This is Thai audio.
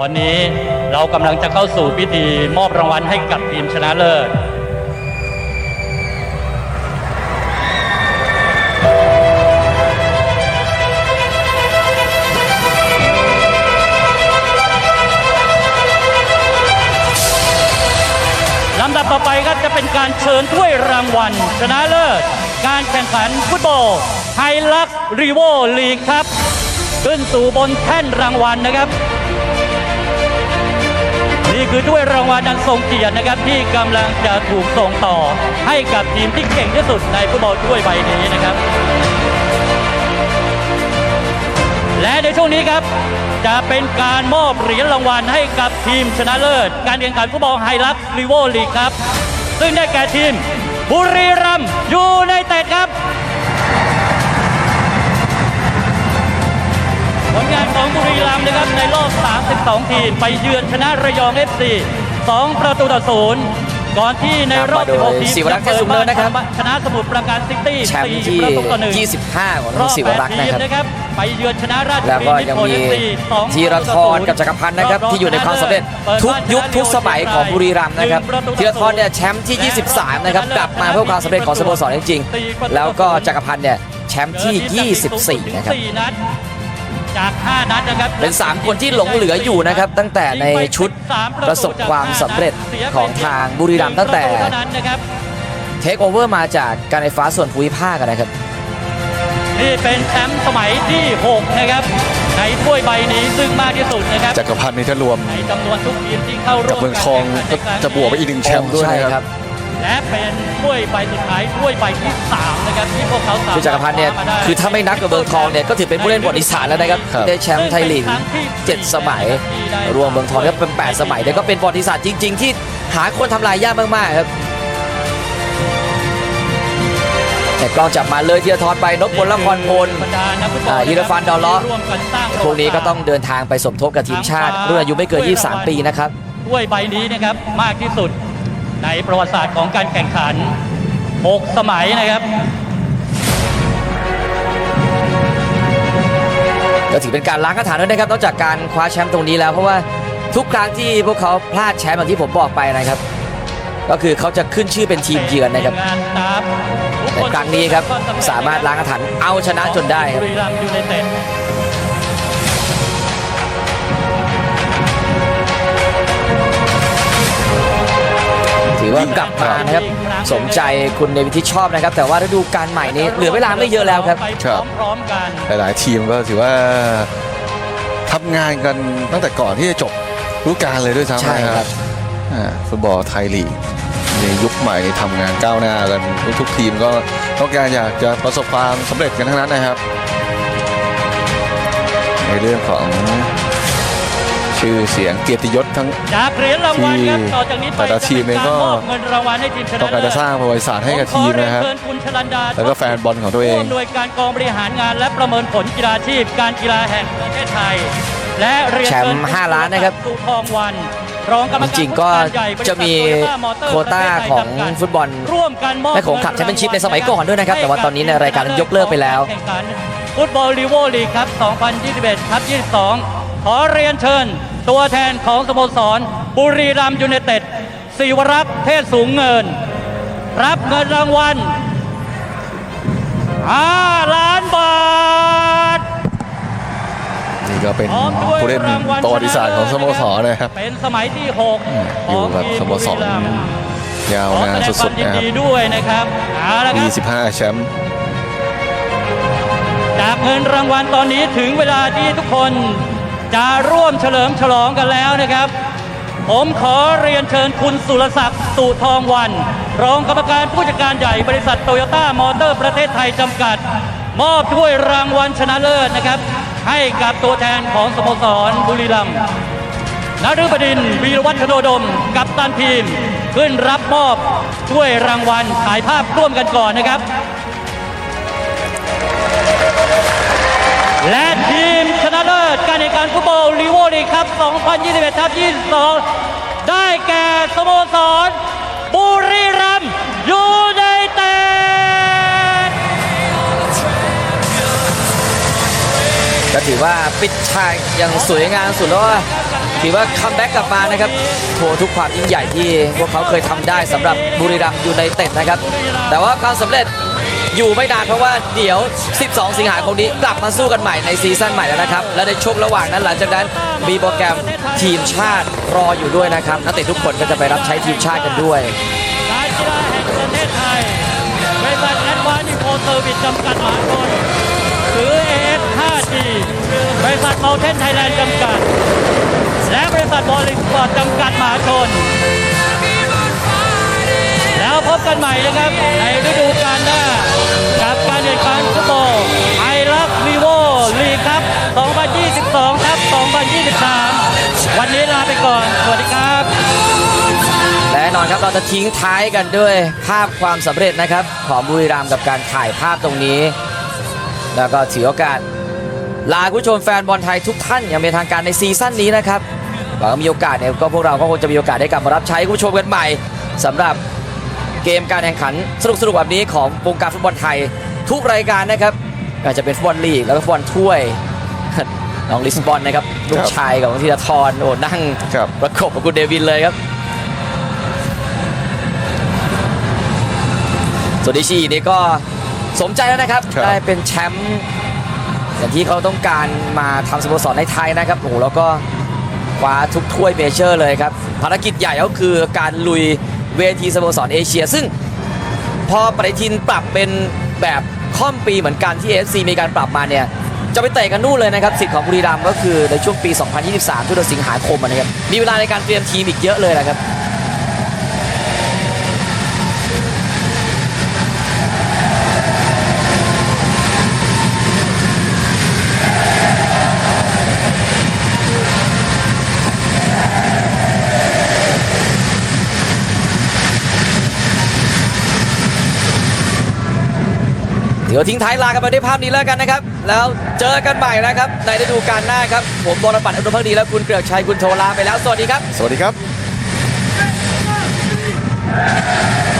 ตอนนี้เรากำลังจะเข้าสู่พิธีมอบรางวัลให้กับทีมชนะเลิศลำดับต่อไปก็จะเป็นการเชิญถ้วยรางวัล ชนะเลิศ การแข่งขันฟุตบอลไฮลักรีโวลีกครับ ขึ้นสู่บนแท่นรางวัลนะครับ นี่คือถ้วยรางวัลอันทรงเกียรตินะครับที่กำลังจะถูกส่งต่อ ให้กับทีมที่เก่งที่สุดในฟุตบอลถ้วยใบนี้นะครับ และในช่วงนี้ครับ จะเป็นการมอบเหรียญรางวัลให้กับทีมชนะเลิศ การแข่งขันฟุตบอลไฮลักรีโวลีกครับ ซึ่งได้แก่ทีม บุรีรัมย์ยูไนเต็ดครับผลงานของบุรีรัมย์นะครับในรอบ 32ทีมไปเยือนชนะระยอง FC 2 ประตูต่อศูนย์ก่อนที่ในรอบนำมาโดย16 ทีมศิวรักษ์เทพสูงเนินนะครับชนะสมุทรปราการซิตี้แชมป์ที่4ประตูต่อหนึ่ง25 ของรน้อองบศิวรักษ์8นะทีมครับนะครับไปเยือนชนะราชแล้วบุรีก็ยังมีมิตรผล FC 2ธีรทรกับจักรพันธ์นะครับ ที่อยู่ในความสำเร็จทุกยุคทุกสมัยของบุรีรัมย์นะครับธีรทรเนี่ยแชมป์ที่ 23 นะครับกลับมาเพื่อความสำเร็จของสโมสรจริงๆแล้วก็จักรพันธ์เนี่ยแชมป์ที่ 24 นะครับ14นัด จาก5นัดนะครับเป็น 3 คนที่หลงเหลืออยู่นะครับ ตั้งแต่ในชุดประสบความสำเร็จของทางบุรีรัมย์ตั้งแต่เท่านั้นนะครับเทคโอเวอร์มาจากการไฟฟ้าส่วนภูมิภาคนะครับนี่เป็นแชมป์สมัยที่ 6 นะครับ ในถ้วยใบนี้ซึ่งมากที่สุดนะครับจักรพันธ์นี่ถ้ารวมในจำนวนทุกทีมที่เข้าร่กัวบมเมืองทองก็จะบวกไปอีกหนึ่งแชมป์ด้วยใช่นะคครัรับบ และเป็นถ้วยใบสุดท้ายถ้วยใบที่3นะครับที่พวกเขาสามารถคือจักรพันธ์เนี่ยคว้ามาได้คือถ้าไม่นับกับเมืองทองเนี่ยก็ถือเป็นผู้เล่นประวัติศาสตร์แล้วนะครับครับ ได้แชมป์ไทยลีก7สมัย รวมเมืองทองก็เป็น 8 สมัยเนี่ยก็เป็นประวัติศาสตร์จริง ๆ ที่หาคนทำลายยากมากๆครับแต่กล้องจับมาเลยที่จะทอดไปนพพลละครพลอ่ายิรฟันดอลเลาะ ร่วมกันสร้างพวกนี้ก็ต้องเดินทางไปสมทบกับทีมชาติรุ่นอายุไม่เกิน 23 ปีนะครับ ถ้วยใบนี้นะครับมากที่สุด ในประวัติศาสตร์ของการแข่งขัน 6 สมัยนะครับก็ถือเป็นการล้างกระถางด้วยนะครับนอกจากการคว้าแชมป์ตรงนี้แล้วเพราะว่าทุกครั้งที่พวกเขาพลาดแชมป์อย่างที่ผมบอกไปนะครับ ก็คือเขาจะขึ้นชื่อเป็นทีมเยือนนะครับงานตามทุกแต่ครั้งนี้ครับสามารถล้างกระถางเอาชนะจนได้ครับ กลับมานะครับสมใจคุณเนวินที่ชอบนะครับ แต่ว่าฤดูกาลใหม่นี้เหลือเวลาไม่เยอะแล้วครับไปครับพร้อมๆกันหลายๆทีมก็ถือว่าทำงานกันตั้งแต่ก่อนที่จะจบฤดูกาลเลยด้วยซ้ำใช่นะครับอ่าฟุตบอลไทยลีกในยุคใหม่ทำงานก้าวหน้ากันทุกๆทีมก็ต้องการอยากจะประสบความสำเร็จกันทั้งนั้นนะครับ ในเรื่องของ ชื่อเสียงเกียรติยศทั้ง จากเหรียญรางวัลครับที่ต่อจากนี้ไปแต่ละทีมเองก็ จะป็นารมอบเงินรางวัลให้ทีมชนะต้องการจะสร้างประวัติศาสตร์ให้กับทีมนะครับผขอเยนเชิญคุณชลันดาแล้วก็แฟนบอลของตัวเอง ผู้อำนวยการกองบริหารงานและประเมินผลกีฬาชีพการกีฬาแห่งประเทศไทย และเรียนแชเชิมญป์ห้าล้านนะครับสุทองวันรองกรรมจการริงๆก็ผู้จัดารใหญ่บริษัทจะมี Toyota Motor โควต้าประเทศไทยของจำกัดฟุตบอลร่วมกันมอบและของขับแชมเปี้ยนชิพในสมัยก่อนด้วยนะครับแต่ว่าตอนนี้ในรายการยกเลิกไปแล้วแข่งขันฟุตบอลลีโวลีกครับ 2021 ครับ 22 ขอเรียนเชิญ ตัวแทนของสโมสร บุรีรัมย์ยูไนเต็ดศิวรักษ์เทศสูงเงิน รับเงินรางวัล5ล้านบาท นี่ก็เป็นพร้อมด้วยผู้เล่นรางวัลประวัติศาสตร์ของสโมสรนะครับ เป็นสมัยที่6อยู่กับสโมสรยาวขอนานแสดงคสุวาดมๆยินนะครับดีด้วยนะครับเอาละครับ25 แชมป์จากเงินรางวัลตอนนี้ถึงเวลาที่ทุกคน จะร่วมเฉลิมฉลองกันแล้วนะครับ ผมขอเรียนเชิญคุณสุรศักดิ์สุทองวัน รองกรรมการผู้จัดการใหญ่บริษัทโตโยต้ามอเตอร์ประเทศไทยจำกัด มอบถ้วยรางวัลชนะเลิศนะครับ ให้กับตัวแทนของสโมสรบุรีรัมย์นฤบดินทร์วีรวัฒโนดม กับตันทีม ขึ้นรับมอบถ้วยรางวัลถ่ายภาพร่วมกันก่อนนะครับ และทีม ลิศการแข่งขันฟุตบอลลีโวลีกครับ 2021ทับ22 ได้แก่สโมสร บุรีรัมย์ยูไนเต็ดก็ถือว่าปิดฉากอย่างสวยงามสุดแล้วถือว่าคัมแบ็กกลับมานะครับโชว์ทุกความยิ่งใหญ่ที่พวกเขาเคยทำได้สำหรับบุรีรัมย์ยูไนเต็ดนะครับ แต่ว่าความสำเร็จ อยู่ไม่นานเพราะว่าเดี๋ยว 12 สิงหาคมนี้กลับมาสู้กันใหม่ในซีซั่นใหม่แล้วนะครับ และในช่วงระหว่างนั้นหลังจากนั้นมีโปรแกรมทีมชาติรออยู่ด้วยนะครับนักเตะทุกคนก็จะไปรับใช้ทีมชาติกันด้วยการกีฬาแห่งประเทศไทยบริษัทแอดวานซ์อินโฟเซอร์วิสจำกัดมหาชนหรือ AF 5G บริษัทเมลเทนไทยแลนด์จำกัด และบริษัทบอลลิงสปอร์ตจำกัดมหาชน แล้วพบกันใหม่นะครับ ในฤดูกาลหน้า กับการแข่งขันฟุตบอลไอรักวีโวลีครับ 2022 ครับ 2023 วันนี้ลาไปก่อน สวัสดีครับและแน่นอนครับเราจะทิ้งท้ายกันด้วยภาพความสำเร็จนะครับ ของบุรีรัมย์กับการถ่ายภาพตรงนี้ แล้วก็ถือโอกาสลาคุณผู้ชมแฟนบอลไทยทุกท่านอย่างเป็นทางการในซีซั่นนี้นะครับหวังว่ามีโอกาสเนี่ยก็พวกเราก็คงจะมีโอกาสได้กลับมารับใช้คุณผู้ชมกันใหม่สำหรับ เกมการแข่งขันสนุกๆแบบนี้ของวงการฟุตบอลไทย ทุกรายการนะครับอาจจะเป็นฟุตบอลลีกแล้วก็ฟุตบอลถ้วยน้องลิสบอนนะครับลูกชายของธีรทรโอ้นั่งครับประกบกับคุณเดวินเลยครับส่วนดิชีนี่ก็สมใจแล้วนะครับครับ ได้เป็นแชมป์อย่างที่เขาต้องการมาทำสโมสรในไทยนะครับโอ้โหแล้วก็คว้าทุกถ้วยเมเจอร์เลยครับภารกิจใหญ่ก็คือการลุย เวทีสโมสรเอเชีย ซึ่งพอปฏิทินปรับเป็นแบบค่อมปีเหมือนกันที่ AFC มีการปรับมาเนี่ยจะไปเตะกันนู่นเลยนะครับ สิทธิ์ของบุรีรัมย์ก็คือในช่วงปี 2023ช่วงเดือนสิงหาคมนะครับมีเวลาในการเตรียมทีมอีกเยอะเลยนะครับ ดี๋ยวทิ้งท้ายลากันไปด้วยภาพนี้แล้วกันนะครับ แล้วเจอกันใหม่นะครับ ในฤดูกาลหน้าครับ ผมบอลปัตอุดมพักดีและคุณเกลือกชัยคุณโทลาไปแล้ว สวัสดีครับ สวัสดีครับ